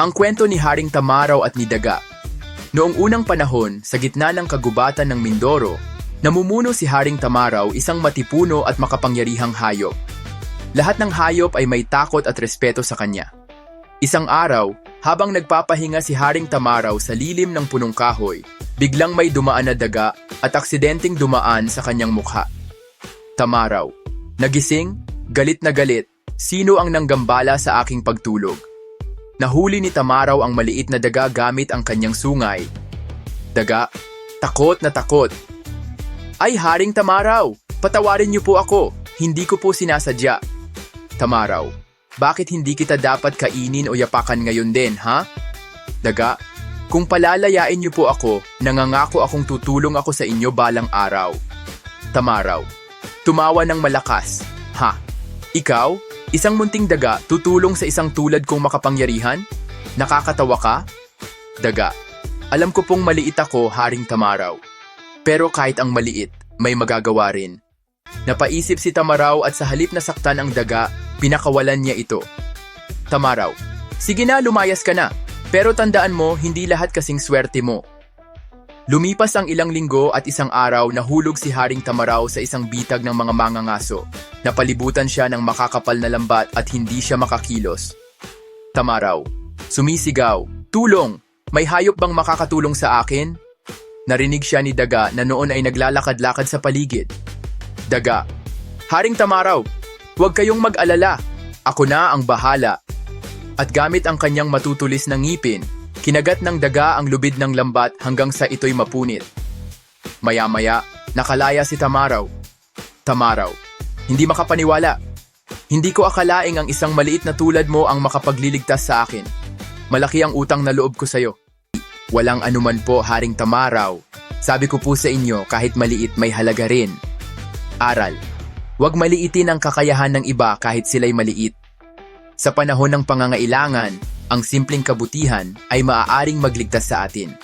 Ang kwento ni Haring Tamaraw at ni Daga. Noong unang panahon, sa gitna ng kagubatan ng Mindoro, namumuno si Haring Tamaraw isang matipuno at makapangyarihang hayop. Lahat ng hayop ay may takot at respeto sa kanya. Isang araw, habang nagpapahinga si Haring Tamaraw sa lilim ng punong kahoy, biglang may dumaan na daga at aksidenteng dumaan sa kanyang mukha. Tamaraw, nagising, galit na galit, sino ang nanggambala sa aking pagtulog? Nahuli ni Tamaraw ang maliit na daga gamit ang kanyang sungay. Daga, takot na takot. Ay Haring Tamaraw, patawarin niyo po ako, hindi ko po sinasadya. Tamaraw, bakit hindi kita dapat kainin o yapakan ngayon din, ha? Daga, kung palalayain niyo po ako, nangangako akong tutulong ako sa inyo balang araw. Tamaraw, tumawa ng malakas. Ha? Ikaw? Isang munting daga tutulong sa isang tulad kong makapangyarihan? Nakakatawa ka? Daga, alam ko pong maliit ako, Haring Tamaraw. Pero kahit ang maliit, may magagawa rin. Napaisip si Tamaraw at sa halip na saktan ang daga, pinakawalan niya ito. Tamaraw, sige na lumayas ka na. Pero tandaan mo, hindi lahat kasing swerte mo. Lumipas ang ilang linggo at isang araw nahulog si Haring Tamaraw sa isang bitag ng mga mangangaso. Napalibutan siya ng makakapal na lambat at hindi siya makakilos. Tamaraw, sumisigaw, Tulong! May hayop bang makakatulong sa akin? Narinig siya ni Daga na noon ay naglalakad-lakad sa paligid. Daga, Haring Tamaraw, huwag kayong mag-alala. Ako na ang bahala. At gamit ang kanyang matutulis na ngipin, kinagat ng daga ang lubid ng lambat hanggang sa ito'y mapunit. Maya-maya, nakalaya si Tamaraw. Tamaraw, hindi makapaniwala. Hindi ko akalaing ang isang maliit na tulad mo ang makapagliligtas sa akin. Malaki ang utang na loob ko sa'yo. Walang anuman po, Haring Tamaraw. Sabi ko po sa inyo, kahit maliit may halaga rin. Aral, huwag maliitin ang kakayahan ng iba kahit sila'y maliit. Sa panahon ng pangangailangan, ang simpleng kabutihan ay maaaring magligtas sa atin.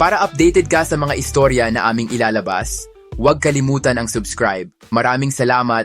Para updated ka sa mga istorya na aming ilalabas, huwag kalimutan ang subscribe. Maraming salamat